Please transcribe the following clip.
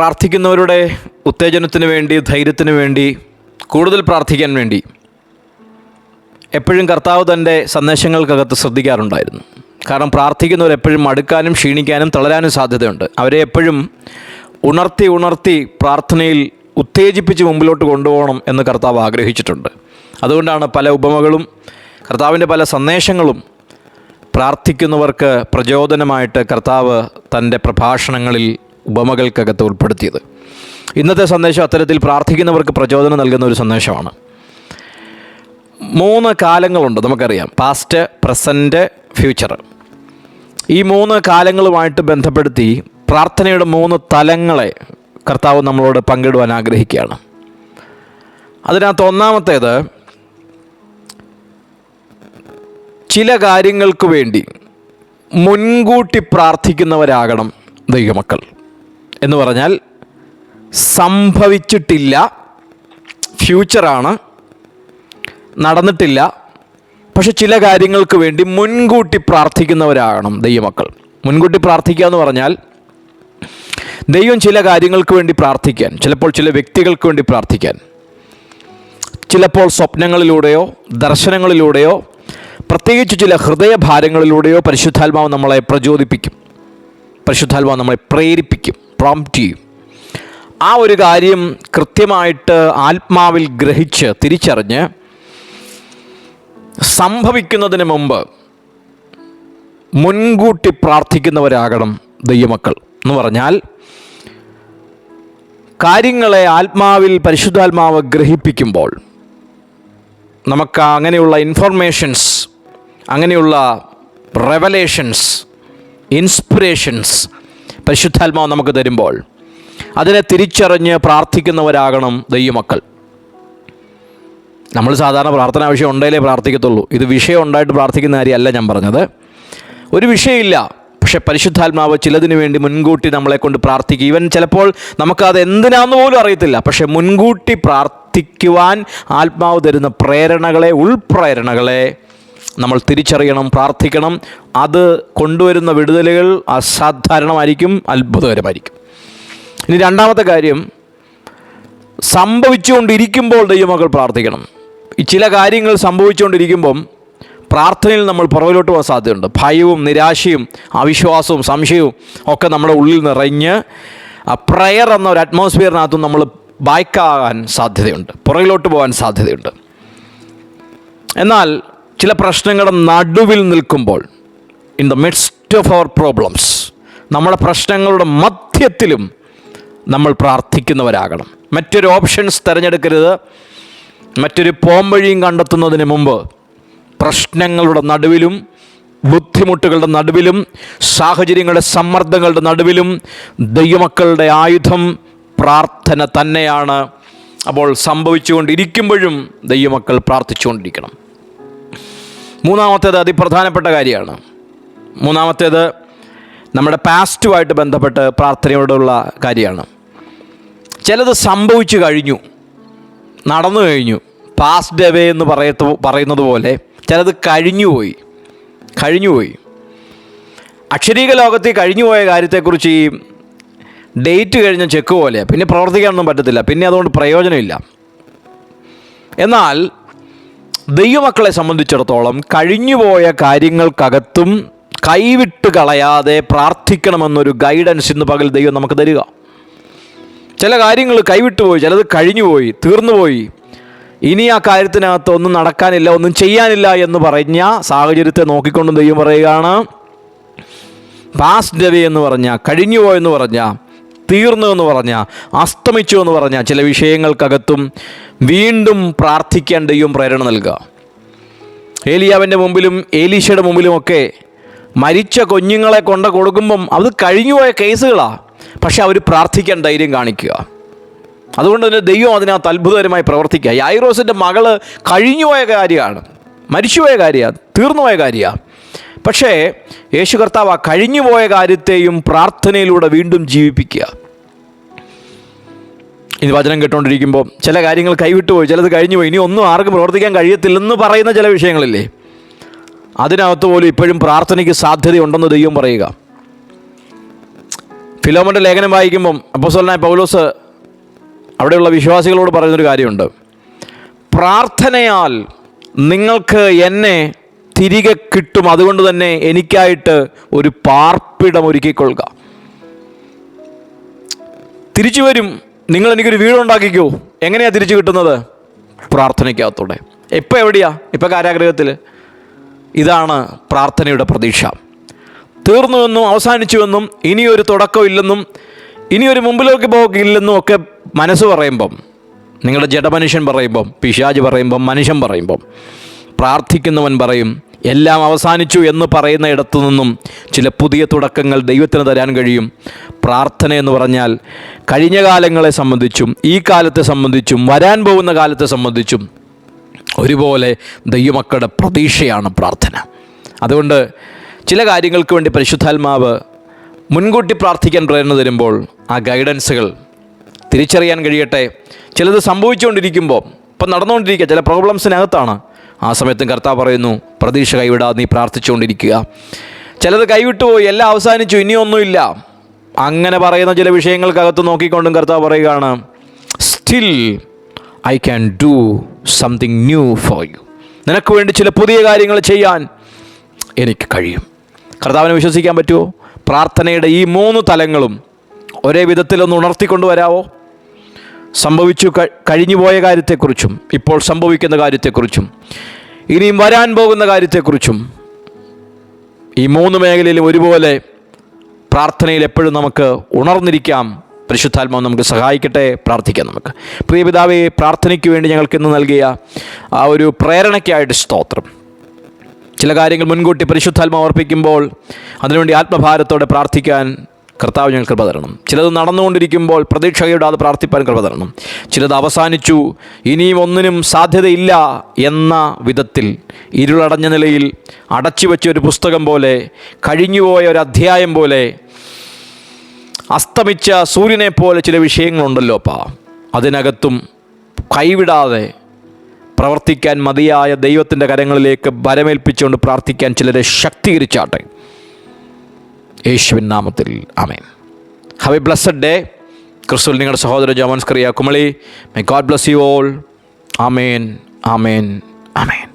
പ്രാർത്ഥിക്കുന്നവരുടെ ഉത്തേജനത്തിന് വേണ്ടി ധൈര്യത്തിന് വേണ്ടി കൂടുതൽ പ്രാർത്ഥിക്കാൻ വേണ്ടി എപ്പോഴും കർത്താവ് തന്റെ സന്ദേശങ്ങൾക്കകത്ത് ശ്രദ്ധിക്കാറുണ്ടായിരുന്നു. കാരണം പ്രാർത്ഥിക്കുന്നവർ എപ്പോഴും മടുക്കാനും ക്ഷീണിക്കാനും തളരാനും സാധ്യതയുണ്ട്. അവരെ എപ്പോഴും ഉണർത്തി ഉണർത്തി പ്രാർത്ഥനയിൽ ഉത്തേജിപ്പിച്ച് മുമ്പിലോട്ട് കൊണ്ടുപോകണം എന്ന് കർത്താവ് ആഗ്രഹിച്ചിട്ടുണ്ട്. അതുകൊണ്ടാണ് പല ഉപമകളും കർത്താവിന്റെ പല സന്ദേശങ്ങളും പ്രാർത്ഥിക്കുന്നവർക്ക് പ്രചോദനമായിട്ട് കർത്താവ് തന്റെ പ്രഭാഷണങ്ങളിൽ ഉപമകൾക്കകത്ത് ഉൾപ്പെടുത്തിയത്. ഇന്നത്തെ സന്ദേശം അത്തരത്തിൽ പ്രാർത്ഥിക്കുന്നവർക്ക് പ്രചോദനം നൽകുന്ന ഒരു സന്ദേശമാണ്. മൂന്ന് കാലങ്ങളുണ്ട് നമുക്കറിയാം. പാസ്റ്റ് പ്രസന്റ് ഫ്യൂച്ചർ ഈ മൂന്ന് കാലങ്ങളുമായിട്ട് ബന്ധപ്പെടുത്തി പ്രാർത്ഥനയുടെ മൂന്ന് തലങ്ങളെ കർത്താവ് നമ്മളോട് പങ്കിടുവാൻ ആഗ്രഹിക്കുകയാണ്. അതിനകത്ത് ഒന്നാമത്തേത് ചില കാര്യങ്ങൾക്ക് വേണ്ടി മുൻകൂട്ടി പ്രാർത്ഥിക്കുന്നവരാകണം ദൈവമക്കൾ. എന്ന് പറഞ്ഞാൽ സംഭവിച്ചിട്ടില്ല ഫ്യൂച്ചറാണ് നടന്നിട്ടില്ല. പക്ഷെ ചില കാര്യങ്ങൾക്ക് വേണ്ടി മുൻകൂട്ടി പ്രാർത്ഥിക്കുന്നവരാകണം ദൈവമക്കൾ. മുൻകൂട്ടി പ്രാർത്ഥിക്കുക എന്ന് പറഞ്ഞാൽ ദൈവം ചില കാര്യങ്ങൾക്ക് വേണ്ടി പ്രാർത്ഥിക്കാൻ ചിലപ്പോൾ ചില വ്യക്തികൾക്ക് വേണ്ടി പ്രാർത്ഥിക്കാൻ. ചിലപ്പോൾ സ്വപ്നങ്ങളിലൂടെയോ ദർശനങ്ങളിലൂടെയോ പ്രത്യേകിച്ച് ചില ഹൃദയഭാരങ്ങളിലൂടെയോ പരിശുദ്ധാത്മാവ് നമ്മളെ പ്രചോദിപ്പിക്കും. പരിശുദ്ധാത്മാവ് നമ്മളെ പ്രേരിപ്പിക്കും. പ്രോംപ്റ്റ് ചെയ്യും. ആ ഒരു കാര്യം കൃത്യമായിട്ട് ആത്മാവിൽ ഗ്രഹിച്ച് തിരിച്ചറിഞ്ഞ് സംഭവിക്കുന്നതിന് മുമ്പ് മുൻകൂട്ടി പ്രാർത്ഥിക്കുന്നവരാകണം ദൈവമക്കൾ എന്ന് പറഞ്ഞാൽ കാര്യങ്ങളെ ആത്മാവിൽ പരിശുദ്ധാത്മാവ് ഗ്രഹിപ്പിക്കുമ്പോൾ നമുക്ക് അങ്ങനെയുള്ള ഇൻഫർമേഷൻസ് അങ്ങനെയുള്ള റെവലേഷൻസ് ഇൻസ്പിറേഷൻസ് പരിശുദ്ധാത്മാവ് നമുക്ക് തരുമ്പോൾ അതിനെ തിരിച്ചറിഞ്ഞ് പ്രാർത്ഥിക്കുന്നവരാകണം ദൈവമക്കൾ. നമ്മൾ സാധാരണ പ്രാർത്ഥന വിഷയം ഉണ്ടെങ്കിലേ പ്രാർത്ഥിക്കത്തുള്ളൂ. ഇത് വിഷയം ഉണ്ടായിട്ട് പ്രാർത്ഥിക്കുന്ന കാര്യമല്ല ഞാൻ പറഞ്ഞത്. ഒരു വിഷയമില്ല. പക്ഷേ പരിശുദ്ധാത്മാവ് ചിലതിനു വേണ്ടി മുൻകൂട്ടി നമ്മളെ കൊണ്ട് പ്രാർത്ഥിക്കുക ഇവൻ ചിലപ്പോൾ നമുക്കത് എന്തിനാന്ന് പോലും അറിയത്തില്ല. പക്ഷെ മുൻകൂട്ടി പ്രാർത്ഥിക്കുവാൻ ആത്മാവ് തരുന്ന പ്രേരണകളെ ഉൾപ്രേരണകളെ നമ്മൾ തിരിച്ചറിയണം പ്രാർത്ഥിക്കണം. അത് കൊണ്ടുവരുന്ന വിടുതലുകൾ അസാധാരണമായിരിക്കും അത്ഭുതകരമായിരിക്കും. ഇനി രണ്ടാമത്തെ കാര്യം സംഭവിച്ചുകൊണ്ടിരിക്കുമ്പോൾ ദൈവമക്കൾ പ്രാർത്ഥിക്കണം. ചില കാര്യങ്ങൾ സംഭവിച്ചുകൊണ്ടിരിക്കുമ്പം പ്രാർത്ഥനയിൽ നമ്മൾ പുറകിലോട്ട് പോകാൻ സാധ്യതയുണ്ട്. ഭയവും നിരാശയും അവിശ്വാസവും സംശയവും ഒക്കെ നമ്മുടെ ഉള്ളിൽ നിറഞ്ഞ് പ്രയർ എന്ന ഒരു അറ്റ്മോസ്ഫിയറിനകത്തും നമ്മൾ ബായ്ക്കാകാൻ സാധ്യതയുണ്ട്. പുറകിലോട്ട് പോകാൻ സാധ്യതയുണ്ട്. എന്നാൽ ചില പ്രശ്നങ്ങളുടെ നടുവിൽ നിൽക്കുമ്പോൾ in the midst of our problems നമ്മുടെ പ്രശ്നങ്ങളുടെ മധ്യത്തിലും നമ്മൾ പ്രാർത്ഥിക്കുന്നവരാകണം. മറ്റൊരു ഓപ്ഷൻസ് തിരഞ്ഞെടുക്കരുത്. മറ്റൊരു പോംവഴിയും കണ്ടെത്തുന്നതിന് മുമ്പ് പ്രശ്നങ്ങളുടെ നടുവിലും ബുദ്ധിമുട്ടുകളുടെ നടുവിലും സാഹചര്യങ്ങളുടെ സമ്മർദ്ദങ്ങളുടെ നടുവിലും ദൈവമക്കളുടെ ആയുധം പ്രാർത്ഥന തന്നെയാണ്. അപ്പോൾ സംഭവിച്ചുകൊണ്ടിരിക്കുമ്പോഴും ദൈവമക്കൾ പ്രാർത്ഥിച്ചുകൊണ്ടിരിക്കണം. മൂന്നാമത്തേത് അതിപ്രധാനപ്പെട്ട കാര്യമാണ്. മൂന്നാമത്തേത് നമ്മുടെ പാസ്റ്റുമായിട്ട് ബന്ധപ്പെട്ട് പ്രാർത്ഥനയോടുള്ള കാര്യമാണ്. ചിലത് സംഭവിച്ചു കഴിഞ്ഞു നടന്നു കഴിഞ്ഞു. പാസ്റ്റ് അവേ എന്ന് പറയത്തു പറയുന്നത് പോലെ ചിലത് കഴിഞ്ഞുപോയി കഴിഞ്ഞുപോയി അക്ഷരീക ലോകത്തിൽ കഴിഞ്ഞുപോയ കാര്യത്തെക്കുറിച്ച് ഈ ഡേറ്റ് കഴിഞ്ഞ ചെക്ക് പോലെ പിന്നെ പ്രവർത്തിക്കാനൊന്നും പറ്റത്തില്ല പിന്നെ അതുകൊണ്ട് പ്രയോജനമില്ല. എന്നാൽ ദൈവമക്കളെ സംബന്ധിച്ചിടത്തോളം കഴിഞ്ഞുപോയ കാര്യങ്ങൾക്കകത്തും കൈവിട്ട് കളയാതെ പ്രാർത്ഥിക്കണമെന്നൊരു ഗൈഡൻസ് ഇന്ന് പകൽ ദൈവം നമുക്ക് തരിക. ചില കാര്യങ്ങൾ കൈവിട്ടു പോയി ചിലത് കഴിഞ്ഞുപോയി തീർന്നുപോയി ഇനി ആ കാര്യത്തിനകത്ത് ഒന്നും നടക്കാനില്ല ഒന്നും ചെയ്യാനില്ല എന്ന് പറഞ്ഞ സാഹചര്യത്തെ നോക്കിക്കൊണ്ട് ദൈവം പറയുകയാണ്. പാസ്റ്റ് ഡവേ എന്ന് പറഞ്ഞ കഴിഞ്ഞുപോയി എന്ന് പറഞ്ഞ തീർന്നു എന്ന് പറഞ്ഞ അസ്തമിച്ചു എന്ന് പറഞ്ഞ ചില വിഷയങ്ങൾക്കകത്തും വീണ്ടും പ്രാർത്ഥിക്കാൻ ദൈവം പ്രേരണ നൽകുക. ഏലിയാവിന്റെ മുമ്പിലും ഏലീശയുടെ മുമ്പിലുമൊക്കെ മരിച്ച കുഞ്ഞുങ്ങളെ കൊണ്ട് കൊടുക്കുമ്പം അത് കഴിഞ്ഞുപോയ കേസുകളാണ് പക്ഷെ അവർ പ്രാർത്ഥിക്കാൻ ധൈര്യം കാണിക്കുക. അതുകൊണ്ട് തന്നെ ദൈവം അതിനകത്ത് അത്ഭുതകരമായി പ്രവർത്തിക്കുക. യായിറോസിന്റെ മകൾ കഴിഞ്ഞുപോയ കാര്യമാണ്. മരിച്ചുപോയ കാര്യമാണ് തീർന്നുപോയ കാര്യമാണ് പക്ഷേ യേശു കർത്താവ് ആ കഴിഞ്ഞുപോയ കാര്യത്തെയും പ്രാർത്ഥനയിലൂടെ വീണ്ടും ജീവിപ്പിക്കുക. ഇത് വചനം കേട്ടുകൊണ്ടിരിക്കുമ്പോൾ ചില കാര്യങ്ങൾ കൈവിട്ടു പോയി ചിലത് കഴിഞ്ഞു പോയി ഇനി ഒന്നും ആർക്കും പ്രവർത്തിക്കാൻ കഴിയത്തില്ലെന്ന് പറയുന്ന ചില വിഷയങ്ങളില്ലേ? അതിനകത്ത് പോലും ഇപ്പോഴും പ്രാർത്ഥനയ്ക്ക് സാധ്യതയുണ്ടെന്ന് ദൈവം പറയുക. ഫിലോമന്റെ ലേഖനം വായിക്കുമ്പം അപ്പോസ്വലനായ പൗലോസ് അവിടെയുള്ള വിശ്വാസികളോട് പറയുന്നൊരു കാര്യമുണ്ട്. പ്രാർത്ഥനയാൽ നിങ്ങൾക്ക് എന്നെ തിരികെ കിട്ടും. അതുകൊണ്ട് തന്നെ എനിക്കായിട്ട് ഒരു പാർപ്പിടം ഒരുക്കിക്കൊള്ളുക. തിരിച്ചു വരും നിങ്ങൾ എനിക്കൊരു വീടുണ്ടാക്കിക്കോ എങ്ങനെയാണ് തിരിച്ചു കിട്ടുന്നത്? പ്രാർത്ഥനയ്ക്കകത്തോടെ. ഇപ്പം എവിടെയാ? ഇപ്പം കാരാഗ്രഹത്തിൽ. ഇതാണ് പ്രാർത്ഥനയുടെ പ്രതീക്ഷ. തീർന്നുവെന്നും അവസാനിച്ചുവെന്നും ഇനിയൊരു തുടക്കമില്ലെന്നും ഇനിയൊരു മുമ്പിലേക്ക് പോകില്ലെന്നും ഒക്കെ മനസ്സ് പറയുമ്പം നിങ്ങളുടെ ജഡമനുഷ്യൻ പറയുമ്പം പിശാജ് പറയുമ്പം മനുഷ്യൻ പറയുമ്പം പ്രാർത്ഥിക്കുന്നവൻ പറയും എല്ലാം അവസാനിച്ചു എന്ന് പറയുന്ന ഇടത്തു നിന്നും ചില പുതിയ തുടക്കങ്ങൾ ദൈവത്തിന് തരാൻ കഴിയും. പ്രാർത്ഥന എന്ന് പറഞ്ഞാൽ കഴിഞ്ഞ കാലങ്ങളെ സംബന്ധിച്ചും ഈ കാലത്തെ സംബന്ധിച്ചും വരാൻ പോകുന്ന കാലത്തെ സംബന്ധിച്ചും ഒരുപോലെ ദൈവമക്കളുടെ പ്രതീക്ഷയാണ് പ്രാർത്ഥന. അതുകൊണ്ട് ചില കാര്യങ്ങൾക്ക് വേണ്ടി പരിശുദ്ധാത്മാവ് മുൻകൂട്ടി പ്രാർത്ഥിക്കാൻ പ്രേരണ തരുമ്പോൾ ആ ഗൈഡൻസുകൾ തിരിച്ചറിയാൻ കഴിയട്ടെ. ചിലത് സംഭവിച്ചുകൊണ്ടിരിക്കുമ്പോൾ ഇപ്പം നടന്നുകൊണ്ടിരിക്കുക ചില പ്രോബ്ലംസിനകത്താണ്. ആ സമയത്തും കർത്താവ് പറയുന്നു പ്രതീക്ഷ കൈവിടാതെ നീ പ്രാർത്ഥിച്ചുകൊണ്ടിരിക്കുക. ചിലത് കൈവിട്ടുപോയി എല്ലാം അവസാനിച്ചു ഇനിയൊന്നുമില്ല. അങ്ങനെ പറയുന്ന ചില വിഷയങ്ങൾക്കകത്ത് നോക്കിക്കൊണ്ടും കർത്താവ് പറയുകയാണ് still I can do something new for you നിനക്ക് വേണ്ടി ചില പുതിയ കാര്യങ്ങൾ ചെയ്യാൻ എനിക്ക് കഴിയും. കർത്താവിനെ വിശ്വസിക്കാൻ പറ്റുമോ? പ്രാർത്ഥനയുടെ ഈ മൂന്ന് തലങ്ങളും ഒരേ വിധത്തിലൊന്ന് ഉണർത്തിക്കൊണ്ടുവരാവോ? സംഭവിച്ചു കഴിഞ്ഞുപോയ കാര്യത്തെക്കുറിച്ചും ഇപ്പോൾ സംഭവിക്കുന്ന കാര്യത്തെക്കുറിച്ചും ഇനിയും വരാൻ പോകുന്ന കാര്യത്തെക്കുറിച്ചും ഈ മൂന്ന് മേഖലയിലും ഒരുപോലെ പ്രാർത്ഥനയിൽ എപ്പോഴും നമുക്ക് ഉണർന്നിരിക്കാം. പരിശുദ്ധാത്മാവ് നമുക്ക് സഹായിക്കട്ടെ പ്രാർത്ഥിക്കാം നമുക്ക്. പ്രിയ പിതാവേ പ്രാർത്ഥനയ്ക്ക് വേണ്ടി ഞങ്ങൾക്ക് ഇന്ന് നൽകിയ ആ ഒരു പ്രേരണയ്ക്കായിട്ട് സ്തോത്രം. ചില കാര്യങ്ങൾ മുൻകൂട്ടി പരിശുദ്ധാത്മാവ് അർപ്പിക്കുമ്പോൾ അതിനുവേണ്ടി ആത്മഭാരത്തോടെ പ്രാർത്ഥിക്കാൻ കർത്താവ് ഞങ്ങൾ കൃപ തരണം. ചിലത് നടന്നുകൊണ്ടിരിക്കുമ്പോൾ പ്രതീക്ഷയിടാതെ പ്രാർത്ഥിപ്പാൻ കൃപ തരണം. ചിലത് അവസാനിച്ചു ഇനിയും ഒന്നിനും സാധ്യതയില്ല എന്ന വിധത്തിൽ ഇരുളടഞ്ഞ നിലയിൽ അടച്ചു വെച്ച ഒരു പുസ്തകം പോലെ കഴിഞ്ഞുപോയ ഒരു അധ്യായം പോലെ അസ്തമിച്ച സൂര്യനെ പോലെ ചില വിഷയങ്ങളുണ്ടല്ലോ അപ്പാ. അതിനകത്തും കൈവിടാതെ പ്രവർത്തിക്കാൻ മതിയായ ദൈവത്തിന്റെ കരങ്ങളിലേക്ക് ബലമേൽപ്പിച്ചുകൊണ്ട് പ്രാർത്ഥിക്കാൻ ചിലരെ ശക്തീകരിച്ചാട്ടെ. യേശുവിൻ നാമത്തിൽ. ആമേൻ. ഹാവ് എ ബ്ലസ്സഡ് ഡേ ക്രിസ്തുവിൽ നിങ്ങളുടെ സഹോദര ജോമൻസ് കറിയ Kumily. My God bless you all amen amen amen.